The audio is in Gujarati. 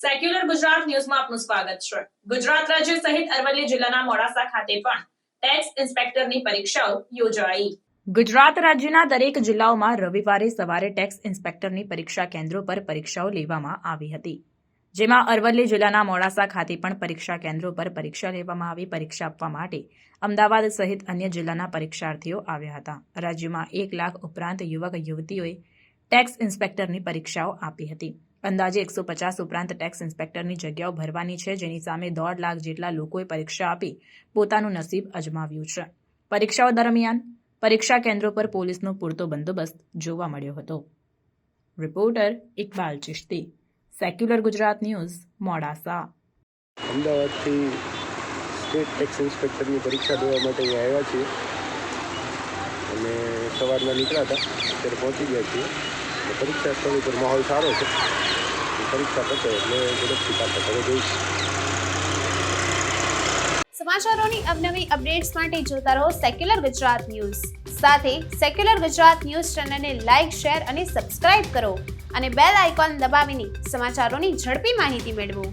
ગુજરાત ન્યૂઝમાં આપનું સ્વાગત છે. ગુજરાત રાજ્ય સહિત અરવલ્લી જિલ્લાના મોડાસા ખાતે પણ ટેક્સ ઇન્સ્પેક્ટરની પરીક્ષાઓ યોજાઈ. ગુજરાત રાજ્યના દરેક જિલ્લાઓમાં રવિવારે સવારે ટેક્સ ઇન્સ્પેક્ટરની પરીક્ષા કેન્દ્રો પર પરીક્ષાઓ લેવામાં આવી હતી. જેમાં અરવલ્લી જિલ્લાના મોડાસા ખાતે પણ પરીક્ષા કેન્દ્રો પર પરીક્ષા લેવામાં આવી, પરીક્ષા આપવા માટે અમદાવાદ સહિત અન્ય જિલ્લાના પરીક્ષાર્થીઓ આવ્યા હતા. રાજ્યમાં એક લાખ ઉપરાંત યુવક યુવતીઓએ ટેક્સ ઇન્સ્પેક્ટરની પરીક્ષાઓ આપી હતી. અંદાજે એકસો પચાસ ઉપરાંત ટેક્સ ઇન્સ્પેક્ટરની જગ્યાઓ ભરવાની છે, જેની સામે દોઢ લાખ જેટલા લોકોએ પરીક્ષા આપી પોતાનું નસીબ અજમાવ્યું છે. પરીક્ષાઓ દરમિયાન પરીક્ષા કેન્દ્રો પર પોલીસનો પૂરતો બંદોબસ્ત જોવા મળ્યો હતો. Reporter Iqbal Chishti, secular Gujarat news, Modasa. અમદાવાદથી સ્ટેટ ટેક્સ ઇન્સ્પેક્ટરની પરીક્ષા દેવા માટે અહીંયા આવ્યા છીએ. અને સવારના નીકળ્યા હતા, અત્યારે પહોંચી ગયા છીએ. પરીક્ષા સ્થળ ઉપર માહોલ સારો છે. પરીક્ષા થશે એટલે ઝડપથી પાછા ઘરે જઈશું સમાચારોની અવનવી અપડેટ્સ માટે જોતા રહો સેક્યુલર ગુજરાત ન્યૂઝ સાથે સેક્યુલર ગુજરાત ન્યૂઝ ચેનલને લાઇક શેર અને સબસ્ક્રાઇબ કરો અને બેલ આઇકોન દબાવીને સમાચારોની ઝડપી માહિતી મેળવો.